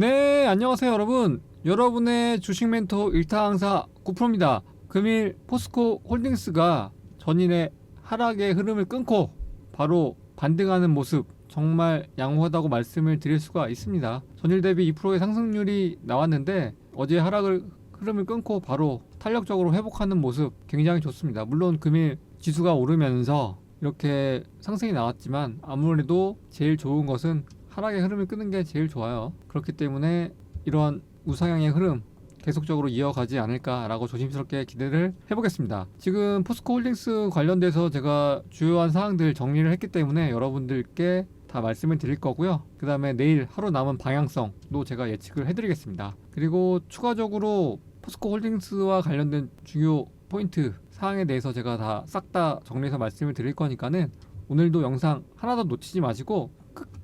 네, 안녕하세요, 여러분. 여러분의 주식 멘토 일타 강사 구프로입니다. 금일 포스코 홀딩스가 전일의 하락의 흐름을 끊고 바로 반등하는 모습 정말 양호하다고 말씀을 드릴 수가 있습니다. 전일 대비 2%의 상승률이 나왔는데 어제 하락을 흐름을 끊고 바로 탄력적으로 회복하는 모습 굉장히 좋습니다. 물론 금일 지수가 오르면서 이렇게 상승이 나왔지만 아무래도 제일 좋은 것은 하락의 흐름을 끄는 게 제일 좋아요. 그렇기 때문에 이런 우상향의 흐름 계속적으로 이어가지 않을까라고 조심스럽게 기대를 해보겠습니다. 지금 포스코 홀딩스 관련돼서 제가 주요한 사항들 정리를 했기 때문에 여러분들께 다 말씀을 드릴 거고요. 그 다음에 내일 하루 남은 방향성도 제가 예측을 해드리겠습니다. 그리고 추가적으로 포스코 홀딩스와 관련된 중요 포인트 사항에 대해서 제가 다 싹 다 정리해서 말씀을 드릴 거니까는 오늘도 영상 하나도 놓치지 마시고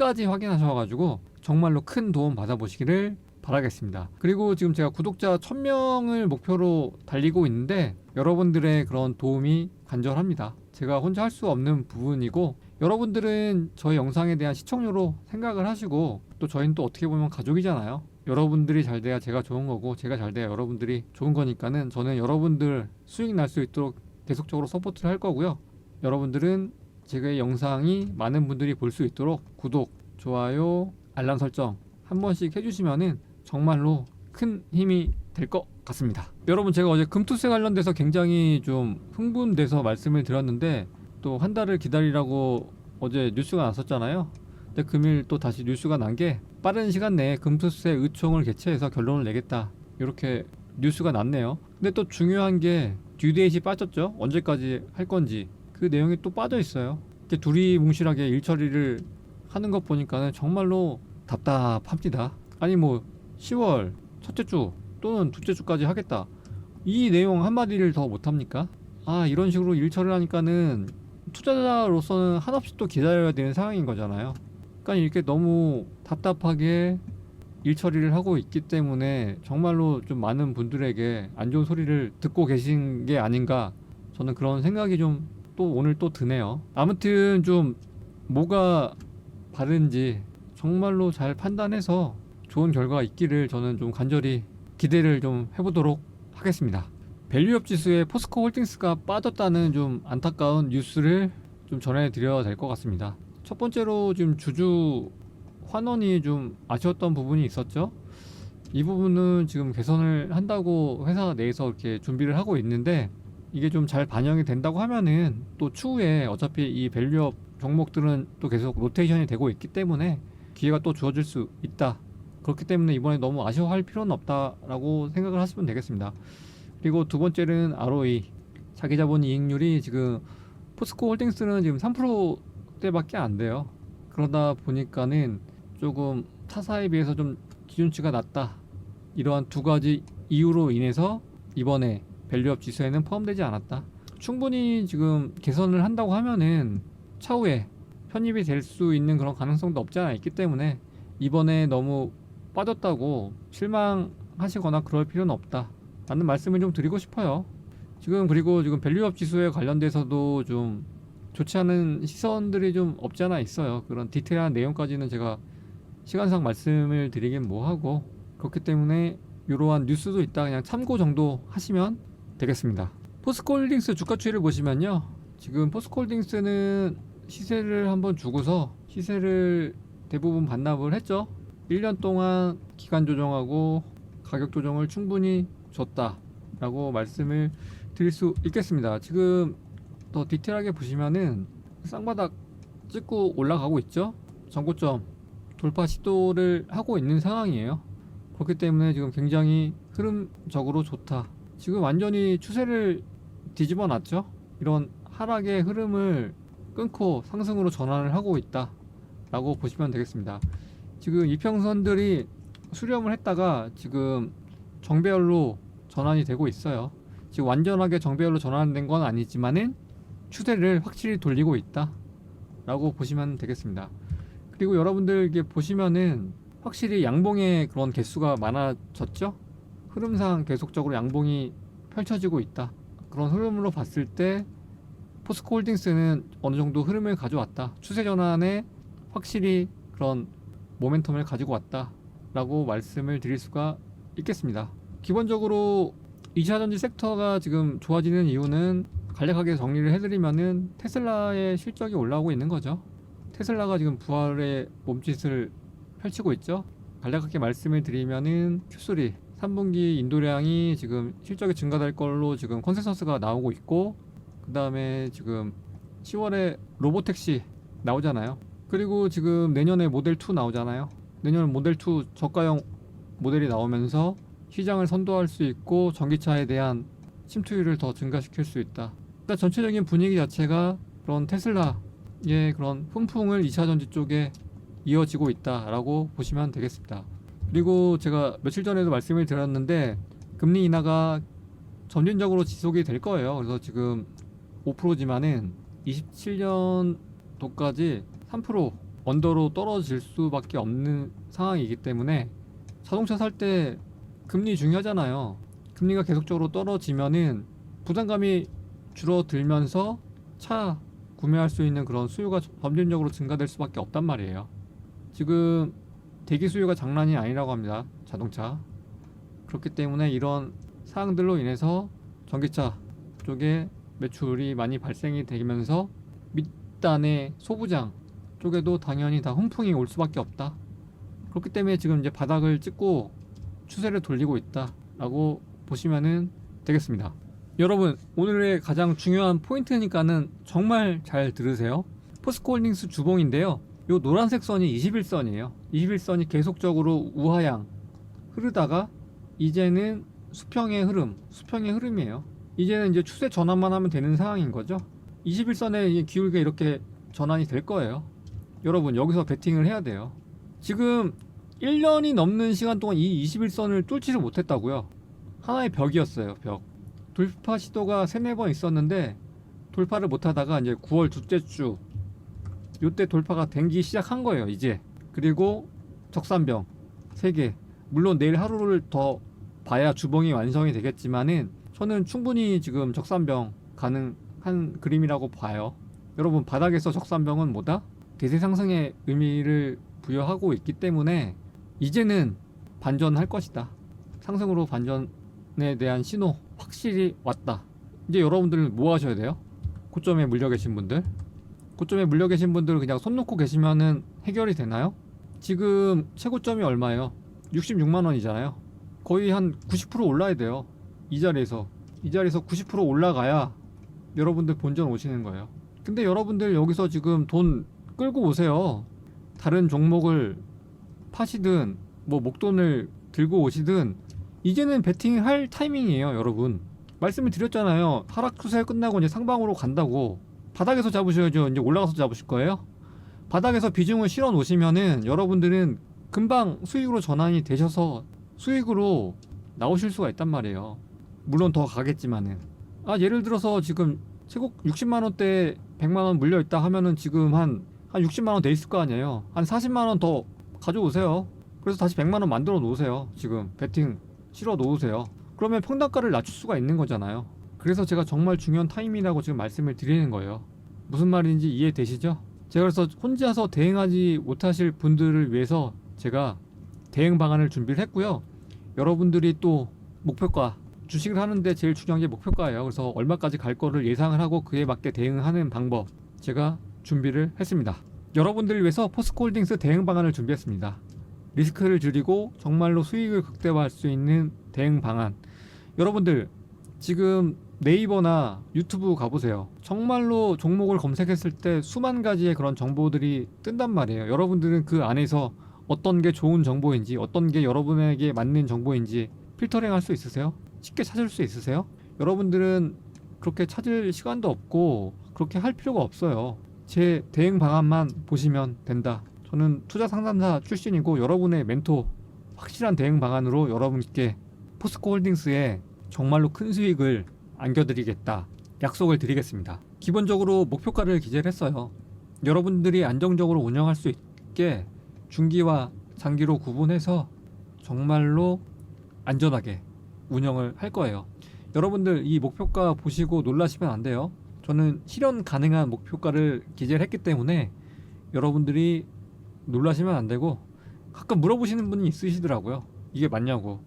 끝까지 확인하셔가지고 정말로 큰 도움 받아보시기를 바라겠습니다. 그리고 지금 제가 구독자 1000명을 목표로 달리고 있는데 여러분들의 그런 도움이 간절합니다. 제가 혼자 할 수 없는 부분이고 여러분들은 저희 영상에 대한 시청료로 생각을 하시고 또 저희는 또 어떻게 보면 가족이잖아요. 여러분들이 잘 돼야 제가 좋은 거고 제가 잘 돼야 여러분들이 좋은 거니까는 저는 여러분들 수익 날 수 있도록 계속적으로 서포트를 할 거고요. 여러분들은 제가 영상이 많은 분들이 볼 수 있도록 구독, 좋아요, 알람 설정 한 번씩 해주시면은 정말로 큰 힘이 될 것 같습니다. 여러분 제가 어제 금투세 관련돼서 굉장히 좀 흥분돼서 말씀을 드렸는데 또 한 달을 기다리라고 어제 뉴스가 났었잖아요. 근데 금일 또 다시 뉴스가 난 게 빠른 시간 내에 금투세 의총을 개최해서 결론을 내겠다 이렇게 뉴스가 났네요. 근데 또 중요한 게 듀데이시 빠졌죠. 언제까지 할 건지 그 내용이 또 빠져 있어요. 이렇게 둘이 뭉실하게 일 처리를 하는 것 보니까는 정말로 답답합니다. 아니 뭐 10월 첫째 주 또는 둘째 주까지 하겠다. 이 내용 한마디를 더 못합니까? 아 이런 식으로 일 처리를 하니까는 투자자로서는 한없이 또 기다려야 되는 상황인 거잖아요. 그러니까 이렇게 너무 답답하게 일 처리를 하고 있기 때문에 정말로 좀 많은 분들에게 안 좋은 소리를 듣고 계신 게 아닌가 저는 그런 생각이 좀 또 오늘 또 드네요. 아무튼 좀 뭐가 바른지 정말로 잘 판단해서 좋은 결과가 있기를 저는 좀 간절히 기대를 좀 해보도록 하겠습니다. 밸류업 지수에 포스코 홀딩스가 빠졌다는 좀 안타까운 뉴스를 좀 전해드려야 될 것 같습니다. 첫 번째로 지금 주주 환원이 좀 아쉬웠던 부분이 있었죠. 이 부분은 지금 개선을 한다고 회사 내에서 이렇게 준비를 하고 있는데 이게 좀 잘 반영이 된다고 하면은 또 추후에 어차피 이 밸류업 종목들은 또 계속 로테이션이 되고 있기 때문에 기회가 또 주어질 수 있다. 그렇기 때문에 이번에 너무 아쉬워할 필요는 없다라고 생각을 하시면 되겠습니다. 그리고 두 번째는 ROE 자기 자본 이익률이 지금 포스코 홀딩스는 지금 3%대밖에 안 돼요. 그러다 보니까는 조금 타사에 비해서 좀 기준치가 낮다. 이러한 두 가지 이유로 인해서 이번에 밸류업 지수에는 포함되지 않았다. 충분히 지금 개선을 한다고 하면은 차후에 편입이 될 수 있는 그런 가능성도 없지 않아 있기 때문에 이번에 너무 빠졌다고 실망하시거나 그럴 필요는 없다. 라는 말씀을 좀 드리고 싶어요. 지금 그리고 지금 밸류업 지수에 관련돼서도 좀 좋지 않은 시선들이 좀 없지 않아 있어요. 그런 디테일한 내용까지는 제가 시간상 말씀을 드리긴 뭐하고 그렇기 때문에 이러한 뉴스도 있다 그냥 참고 정도 하시면 되겠습니다. 포스코홀딩스 주가 추이를 보시면요. 지금 포스코홀딩스는 시세를 한번 주고서 시세를 대부분 반납을 했죠. 1년 동안 기간 조정하고 가격 조정을 충분히 줬다라고 말씀을 드릴 수 있겠습니다. 지금 더 디테일하게 보시면은 쌍바닥 찍고 올라가고 있죠. 전고점 돌파 시도를 하고 있는 상황이에요. 그렇기 때문에 지금 굉장히 흐름적으로 좋다. 지금 완전히 추세를 뒤집어 놨죠. 이런 하락의 흐름을 끊고 상승으로 전환을 하고 있다. 라고 보시면 되겠습니다. 지금 이평선들이 수렴을 했다가 지금 정배열로 전환이 되고 있어요. 지금 완전하게 정배열로 전환된 건 아니지만은 추세를 확실히 돌리고 있다. 라고 보시면 되겠습니다. 그리고 여러분들 이게 보시면은 확실히 양봉의 그런 개수가 많아졌죠? 흐름상 계속적으로 양봉이 펼쳐지고 있다. 그런 흐름으로 봤을 때 포스코 홀딩스는 어느 정도 흐름을 가져왔다. 추세 전환에 확실히 그런 모멘텀을 가지고 왔다. 라고 말씀을 드릴 수가 있겠습니다. 기본적으로 2차 전지 섹터가 지금 좋아지는 이유는 간략하게 정리를 해드리면은 테슬라의 실적이 올라오고 있는 거죠. 테슬라가 지금 부활의 몸짓을 펼치고 있죠. 간략하게 말씀을 드리면은 Q3 3분기 인도량이 지금 실적이 증가될 걸로 지금 컨센서스가 나오고 있고 그 다음에 지금 10월에 로보택시 나오잖아요. 그리고 지금 내년에 모델 2 나오잖아요. 내년 모델 2 저가형 모델이 나오면서 시장을 선도할 수 있고 전기차에 대한 침투율을 더 증가시킬 수 있다. 일단 전체적인 분위기 자체가 그런 테슬라의 그런 훈풍을 2차 전지 쪽에 이어지고 있다라고 보시면 되겠습니다. 그리고 제가 며칠 전에도 말씀을 드렸는데 금리 인하가 점진적으로 지속이 될 거예요. 그래서 지금 5%지만은 27년도까지 3% 언더로 떨어질 수밖에 없는 상황이기 때문에 자동차 살 때 금리 중요하잖아요. 금리가 계속적으로 떨어지면은 부담감이 줄어들면서 차 구매할 수 있는 그런 수요가 점진적으로 증가될 수밖에 없단 말이에요. 지금 대기 수요가 장난이 아니라고 합니다. 자동차. 그렇기 때문에 이런 사항들로 인해서 전기차 쪽에 매출이 많이 발생이 되면서 밑단의 소부장 쪽에도 당연히 다 훈풍이 올 수밖에 없다. 그렇기 때문에 지금 이제 바닥을 찍고 추세를 돌리고 있다라고 보시면은 되겠습니다. 여러분 오늘의 가장 중요한 포인트니까는 정말 잘 들으세요. 포스코홀딩스 주봉인데요. 요 노란색 선이 21선이에요. 21선이 계속적으로 우하향 흐르다가 이제는 수평의 흐름, 수평의 흐름이에요. 이제는 이제 추세 전환만 하면 되는 상황인 거죠. 21선의 기울기가 이렇게 전환이 될 거예요. 여러분 여기서 베팅을 해야 돼요. 지금 1년이 넘는 시간 동안 이 21선을 뚫지를 못했다고요. 하나의 벽이었어요, 벽. 돌파 시도가 세네 번 있었는데 돌파를 못하다가 이제 9월 둘째 주 요때 돌파가 된기 시작한 거예요, 이제. 그리고 적산병 3개. 물론 내일 하루를 더 봐야 주봉이 완성이 되겠지만은 저는 충분히 지금 적산병 가능한 그림이라고 봐요. 여러분 바닥에서 적산병은 뭐다? 대세 상승의 의미를 부여하고 있기 때문에 이제는 반전할 것이다. 상승으로 반전에 대한 신호 확실히 왔다. 이제 여러분들은 뭐 하셔야 돼요? 고점에 물려 계신 분들. 고점에 물려 계신 분들 그냥 손 놓고 계시면은 해결이 되나요? 지금 최고점이 얼마예요? 66만 원이잖아요. 거의 한 90% 올라야 돼요. 이 자리에서 이 자리에서 90% 올라가야 여러분들 본전 오시는 거예요. 근데 여러분들 여기서 지금 돈 끌고 오세요. 다른 종목을 파시든 뭐 목돈을 들고 오시든 이제는 베팅 할 타이밍이에요, 여러분. 말씀을 드렸잖아요. 하락 추세 끝나고 이제 상방으로 간다고. 바닥에서 잡으셔야죠. 이제 올라가서 잡으실 거예요. 바닥에서 비중을 실어 놓으시면은 여러분들은 금방 수익으로 전환이 되셔서 수익으로 나오실 수가 있단 말이에요. 물론 더 가겠지만은. 아, 예를 들어서 지금 최고 60만 원대 100만 원 물려 있다 하면은 지금 한, 한 60만 원 돼 있을 거 아니에요. 한 40만 원 더 가져오세요. 그래서 다시 100만 원 만들어 놓으세요. 지금 베팅 실어 놓으세요. 그러면 평단가를 낮출 수가 있는 거잖아요. 그래서 제가 정말 중요한 타임이라고 지금 말씀을 드리는 거예요. 무슨 말인지 이해되시죠? 제가 그래서 혼자서 대응하지 못하실 분들을 위해서 제가 대응 방안을 준비를 했고요. 여러분들이 또 목표가 주식을 하는데 제일 중요한 게 목표가예요. 그래서 얼마까지 갈 거를 예상을 하고 그에 맞게 대응하는 방법 제가 준비를 했습니다. 여러분들을 위해서 포스코홀딩스 대응 방안을 준비했습니다. 리스크를 줄이고 정말로 수익을 극대화할 수 있는 대응 방안. 여러분들 지금 네이버나 유튜브 가보세요. 정말로 종목을 검색했을 때 수만 가지의 그런 정보들이 뜬단 말이에요. 여러분들은 그 안에서 어떤 게 좋은 정보인지, 어떤 게 여러분에게 맞는 정보인지 필터링 할 수 있으세요? 쉽게 찾을 수 있으세요? 여러분들은 그렇게 찾을 시간도 없고 그렇게 할 필요가 없어요. 제 대응 방안만 보시면 된다. 저는 투자 상담사 출신이고 여러분의 멘토 확실한 대응 방안으로 여러분께 포스코 홀딩스에 정말로 큰 수익을 안겨드리겠다 약속을 드리겠습니다. 기본적으로 목표가를 기재를 했어요. 여러분들이 안정적으로 운영할 수 있게 중기와 장기로 구분해서 정말로 안전하게 운영을 할 거예요. 여러분들 이 목표가 보시고 놀라시면 안 돼요. 저는 실현 가능한 목표가를 기재를 했기 때문에 여러분들이 놀라시면 안 되고 가끔 물어보시는 분이 있으시더라고요. 이게 맞냐고.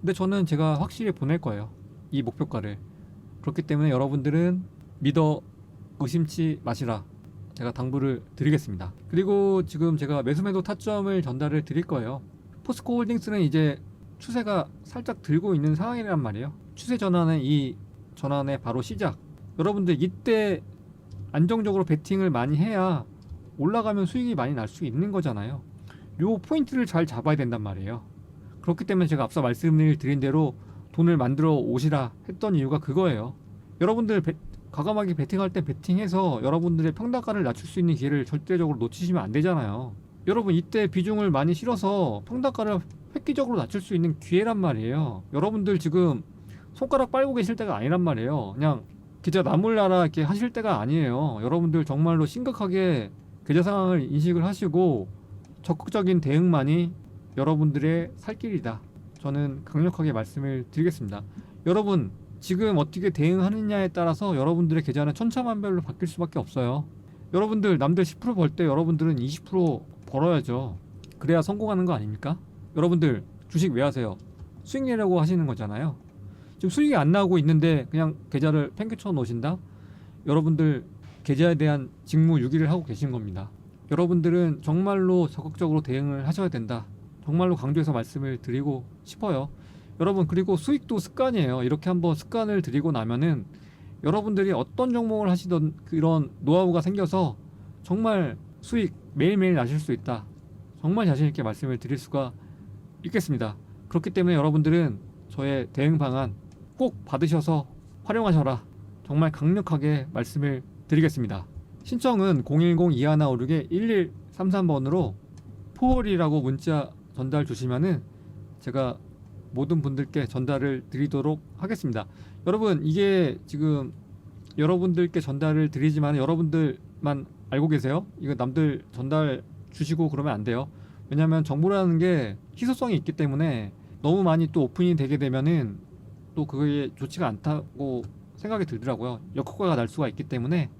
근데 저는 제가 확실히 보낼 거예요. 이 목표가를. 그렇기 때문에 여러분들은 믿어 의심치 마시라. 제가 당부를 드리겠습니다. 그리고 지금 제가 매수매도 타점을 전달을 드릴 거예요. 포스코 홀딩스는 이제 추세가 살짝 들고 있는 상황이란 말이에요. 추세 전환은 이 전환의 바로 시작. 여러분들 이때 안정적으로 베팅을 많이 해야 올라가면 수익이 많이 날 수 있는 거잖아요. 요 포인트를 잘 잡아야 된단 말이에요. 그렇기 때문에 제가 앞서 말씀을 드린 대로 돈을 만들어 오시라 했던 이유가 그거예요. 여러분들 배- 과감하게 베팅할 때 베팅해서 여러분들의 평단가를 낮출 수 있는 기회를 절대적으로 놓치시면 안 되잖아요. 여러분 이때 비중을 많이 실어서 평단가를 획기적으로 낮출 수 있는 기회란 말이에요. 여러분들 지금 손가락 빨고 계실 때가 아니란 말이에요. 그냥 계좌 나몰라라 이렇게 하실 때가 아니에요. 여러분들 정말로 심각하게 계좌 상황을 인식을 하시고 적극적인 대응만이 여러분들의 살 길이다. 저는 강력하게 말씀을 드리겠습니다. 여러분 지금 어떻게 대응하느냐에 따라서 여러분들의 계좌는 천차만별로 바뀔 수밖에 없어요. 여러분들 남들 10%벌 때 여러분들은 20% 벌어야죠. 그래야 성공하는 거 아닙니까? 여러분들 주식 왜 하세요? 수익 내려고 하시는 거잖아요. 지금 수익이 안 나오고 있는데 그냥 계좌를 팽개쳐 놓으신다? 여러분들 계좌에 대한 직무 유기를 하고 계신 겁니다. 여러분들은 정말로 적극적으로 대응을 하셔야 된다. 정말로 강조해서 말씀을 드리고 싶어요. 여러분 그리고 수익도 습관이에요. 이렇게 한번 습관을 들이고 나면은 여러분들이 어떤 종목을 하시던 그런 노하우가 생겨서 정말 수익 매일매일 나실 수 있다. 정말 자신 있게 말씀을 드릴 수가 있겠습니다. 그렇기 때문에 여러분들은 저의 대응 방안 꼭 받으셔서 활용하셔라. 정말 강력하게 말씀을 드리겠습니다. 신청은 010-2156-1133번으로 포월이라고 문자 전달 주시면은 제가 모든 분들께 전달을 드리도록 하겠습니다. 여러분 이게 지금 여러분들께 전달을 드리지만 여러분들만 알고 계세요? 이거 남들 전달 주시고 그러면 안 돼요. 왜냐하면 정보라는 게 희소성이 있기 때문에 너무 많이 또 오픈이 되게 되면은 또 그게 좋지가 않다고 생각이 들더라고요. 역효과가 날 수가 있기 때문에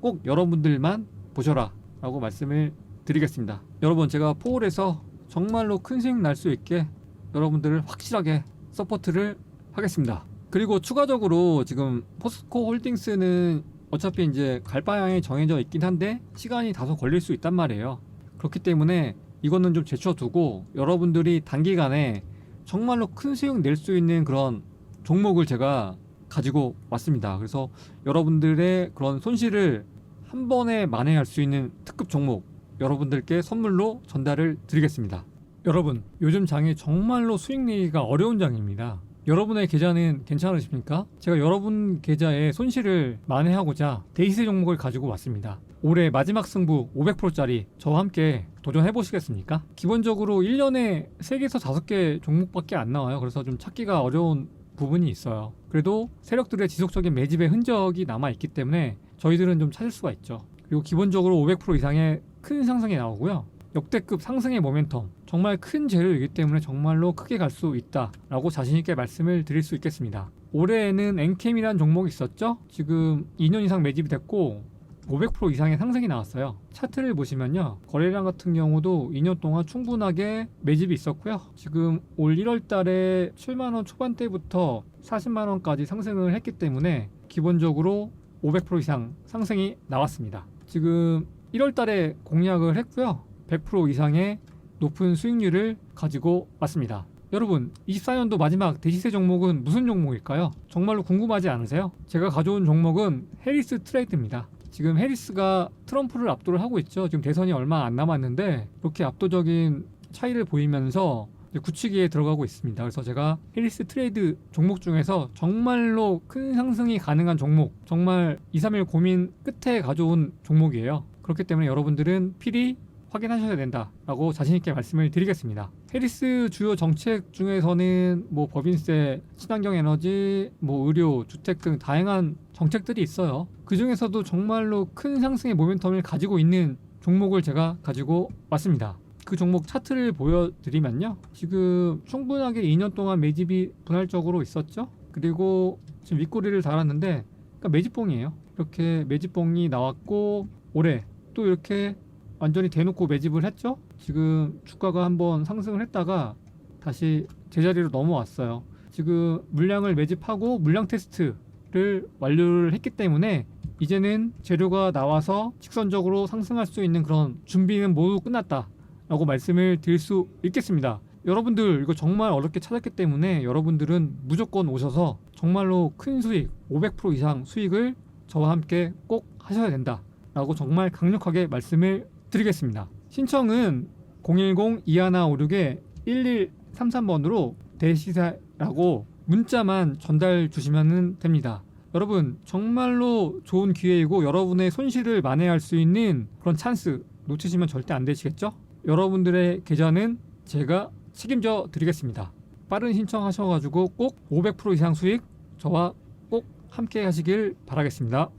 꼭 여러분들만 보셔라 라고 말씀을 드리겠습니다. 여러분 제가 포홀에서 정말로 큰 수익 날 수 있게 여러분들을 확실하게 서포트를 하겠습니다. 그리고 추가적으로 지금 포스코 홀딩스는 어차피 이제 갈 방향이 정해져 있긴 한데 시간이 다소 걸릴 수 있단 말이에요. 그렇기 때문에 이거는 좀 제쳐두고 여러분들이 단기간에 정말로 큰 수익 낼 수 있는 그런 종목을 제가 가지고 왔습니다. 그래서 여러분들의 그런 손실을 한 번에 만회할 수 있는 특급 종목 여러분들께 선물로 전달을 드리겠습니다. 여러분, 요즘 장이 정말로 수익 내기가 어려운 장입니다. 여러분의 계좌는 괜찮으십니까? 제가 여러분 계좌의 손실을 만회하고자 데이세 종목을 가지고 왔습니다. 올해 마지막 승부 500%짜리 저와 함께 도전해 보시겠습니까? 기본적으로 1년에 3개에서 5개 종목밖에 안 나와요. 그래서 좀 찾기가 어려운 부분이 있어요. 그래도 세력들의 지속적인 매집의 흔적이 남아 있기 때문에 저희들은 좀 찾을 수가 있죠. 그리고 기본적으로 500% 이상의 큰 상승이 나오고요. 역대급 상승의 모멘텀 정말 큰 재료이기 때문에 정말로 크게 갈 수 있다라고 자신 있게 말씀을 드릴 수 있겠습니다. 올해에는 엔캠이라는 종목이 있었죠. 지금 2년 이상 매집이 됐고 500% 이상의 상승이 나왔어요. 차트를 보시면요. 거래량 같은 경우도 2년 동안 충분하게 매집이 있었고요. 지금 올 1월 달에 7만원 초반대부터 40만원까지 상승을 했기 때문에 기본적으로 500% 이상 상승이 나왔습니다. 지금 1월 달에 공약을 했고요. 100% 이상의 높은 수익률을 가지고 왔습니다. 여러분, 24년도 마지막 대시세 종목은 무슨 종목일까요? 정말로 궁금하지 않으세요? 제가 가져온 종목은 해리스 트레이드입니다. 지금 해리스가 트럼프를 압도를 하고 있죠. 지금 대선이 얼마 안 남았는데 이렇게 압도적인 차이를 보이면서 굳히기에 들어가고 있습니다. 그래서 제가 해리스 트레이드 종목 중에서 정말로 큰 상승이 가능한 종목, 정말 2, 3일 고민 끝에 가져온 종목이에요. 그렇기 때문에 여러분들은 필히 확인하셔야 된다라고 자신있게 말씀을 드리겠습니다. 해리스 주요 정책 중에서는 뭐 법인세, 친환경 에너지, 뭐 의료, 주택 등 다양한 정책들이 있어요. 그 중에서도 정말로 큰 상승의 모멘텀을 가지고 있는 종목을 제가 가지고 왔습니다. 그 종목 차트를 보여드리면요. 지금 충분하게 2년 동안 매집이 분할적으로 있었죠. 그리고 지금 윗꼬리를 달았는데 그러니까 매집봉이에요. 이렇게 매집봉이 나왔고 올해 또 이렇게 완전히 대놓고 매집을 했죠. 지금 주가가 한번 상승을 했다가 다시 제자리로 넘어왔어요. 지금 물량을 매집하고 물량 테스트를 완료를 했기 때문에 이제는 재료가 나와서 직선적으로 상승할 수 있는 그런 준비는 모두 끝났다 라고 말씀을 드릴 수 있겠습니다. 여러분들 이거 정말 어렵게 찾았기 때문에 여러분들은 무조건 오셔서 정말로 큰 수익 500% 이상 수익을 저와 함께 꼭 하셔야 된다 라고 정말 강력하게 말씀을 드리겠습니다. 신청은 010-2156에 1133번으로 대시사라고 문자만 전달 주시면 됩니다. 여러분 정말로 좋은 기회이고 여러분의 손실을 만회할 수 있는 그런 찬스 놓치시면 절대 안 되시겠죠? 여러분들의 계좌는 제가 책임져 드리겠습니다. 빠른 신청하셔가지고 꼭 500% 이상 수익 저와 꼭 함께 하시길 바라겠습니다.